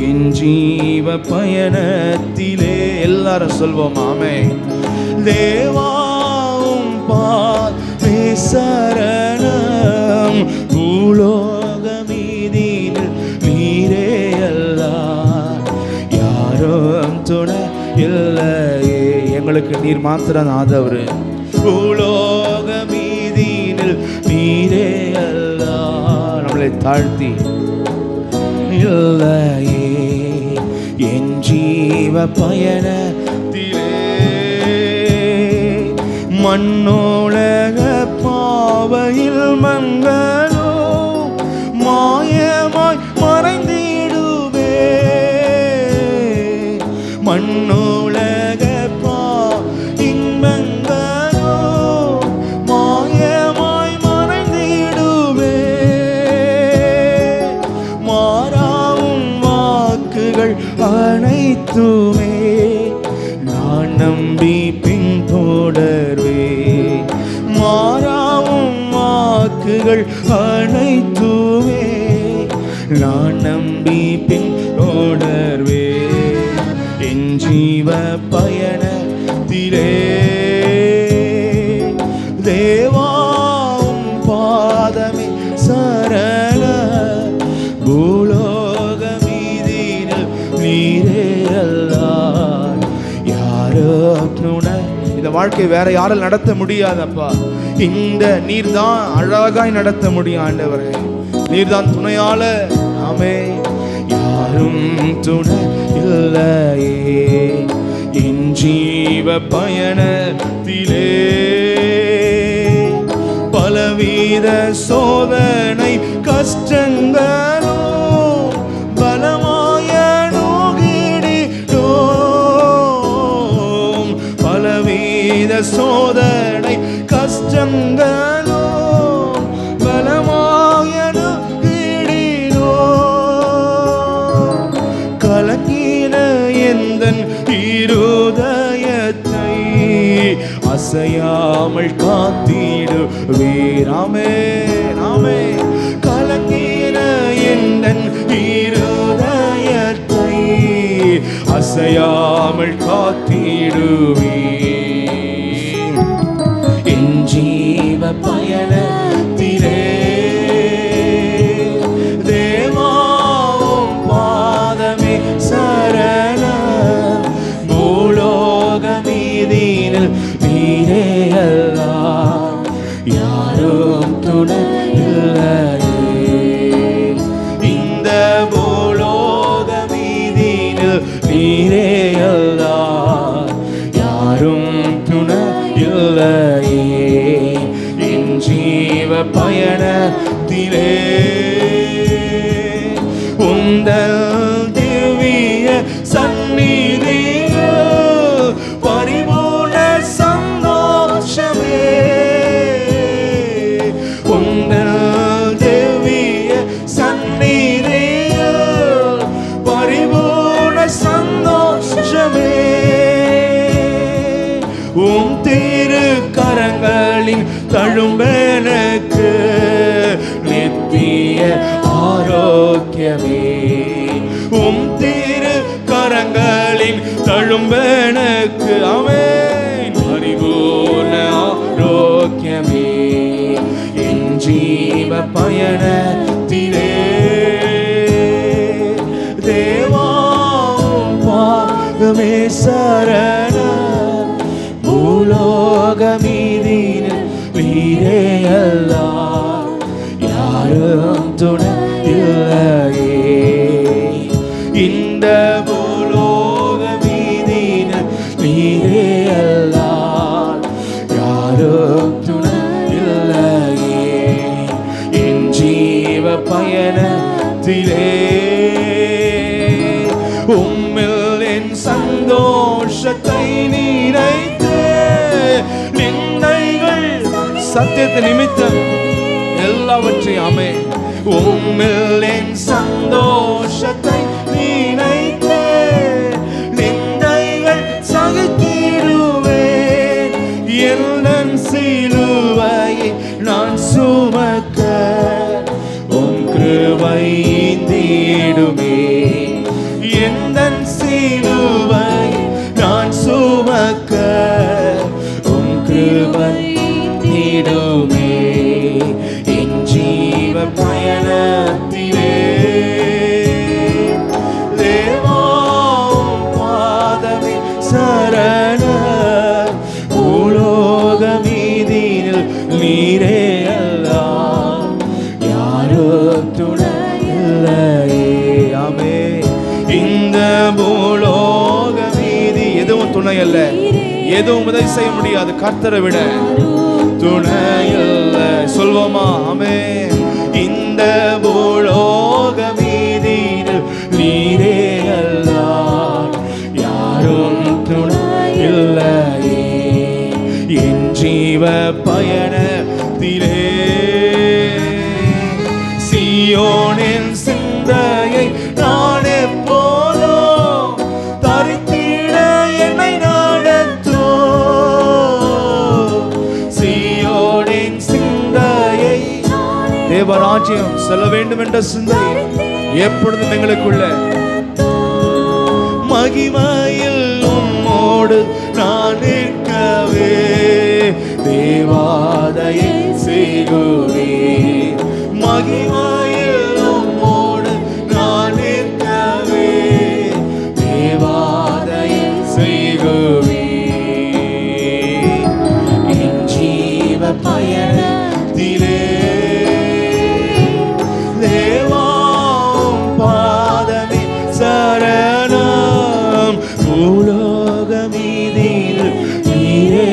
என் ஜீவ பயணத்திலே எல்லாரும் சொல்வோம் ஆமே தேவாவும் பால் சரணம் பூலோக மீதினில் நீரே யாரும் துணை இல்லையே. எங்களுக்கு நீர் மாத்திரம் ஆதவர். பூலோக மீதினில் நீரே அல்லா நம்மளை தாழ்த்தி இல்லையே என் ஜீவ பயணத்திலே மண்ணோலக பாவையில் மங்களோ வாக்குகள் அனைத்துமே நான் நம்பி பின் பின்தொடர்வே என் ஜீவ பயணத்திலே. வாழ்க்கை வேற யாரும் நடத்த முடியாதப்பா. இந்த நீர் தான் அழகாய் நடத்த முடியும் ஆண்டவரே. நீர் தான் துணையால ஆமே. யாரும் துணை இல்லையே. என் ஜீவ பயணத்திலே பலவித சோதனை கஷ்டங்கள் சோதனை கஷ்டங்களோ பலமாய நோகிடினோம் கலங்கின எந்த இருதயத்தை அசையாமல் காத்திடு வீராமே இந்த பூலோக மீதினில் நீரே அல்லா. யாரும் துணை இல்லையே என் உம் திரு கரங்களின் தழும்பெனக்கு நித்திய ஆரோக்கியமே. உம் திரு கரங்களின் தழும்பெனக்கு அமேன் பரிபூர்ண ஆரோக்கியமே. என் ஜீவ பயணத்திலே தேவா பாகமே சரண துணை இல்லையே இந்த பூலோக மீதினில் வீரே அல்லா யாரும் துணை இல்லையே என் ஜீவ பயணத்திலே உம்மில் என் சந்தோஷத்தை நீரைத்து சத்தியத்தை நிமித்தம் எல்லாவற்றையும் அமே உம்மில் என் சந்தோஷத்தை எதுவும் உதவி செய்ய முடியாது. கர்த்தரை விட துணை சொல்வோமா? அமே இந்த பூலோக மீதியில் நீரே அல்லார். யாரும் துணை என் ஜீவ பயணத்திலே. சியோனின் சிந்தையை நான் தேவராஜ்யம் செல்ல வேண்டும் என்ற சிந்தனை எப்பொழுதும் எங்களுக்குள்ள? மகிமையில் உம்மோடு நான் நிற்கவே தேவாதையை செய்குவே மகிமாய் சரணம் பூலோகமீதில் நீரே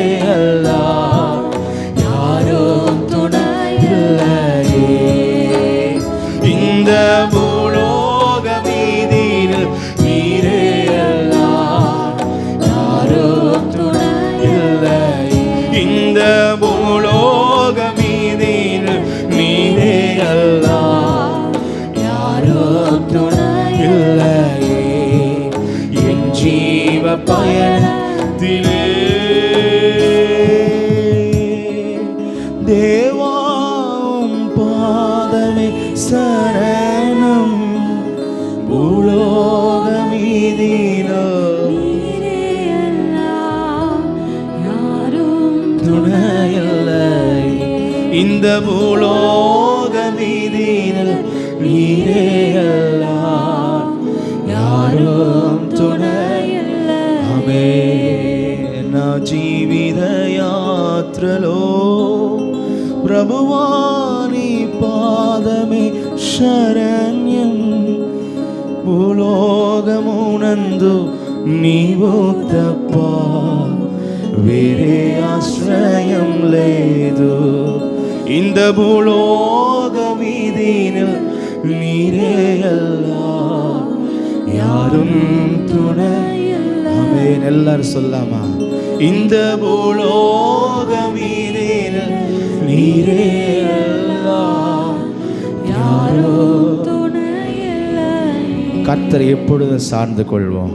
பயணத்திலே தேவாம் பாதமே சரணம். பூலோகமீதினோ துணையில்லை. இந்த பூலோக நீரே அல்லா யாரும் యాత్రలో ప్రభువాని పాదమే శరణ్యం భూలోకమునందు నీవు తప్ప వేరే ఆశ్రయం లేదు இந்த భూలోక வீதியில் நீரே அல்லாஹ் யாரும் துணை ஆமென் எல்லாரும் சொல்லாமா இந்த பூலோக மீதில் நீரே யாரோ கர்த்தரை எப்பொழுதும் சார்ந்து கொள்வோம்.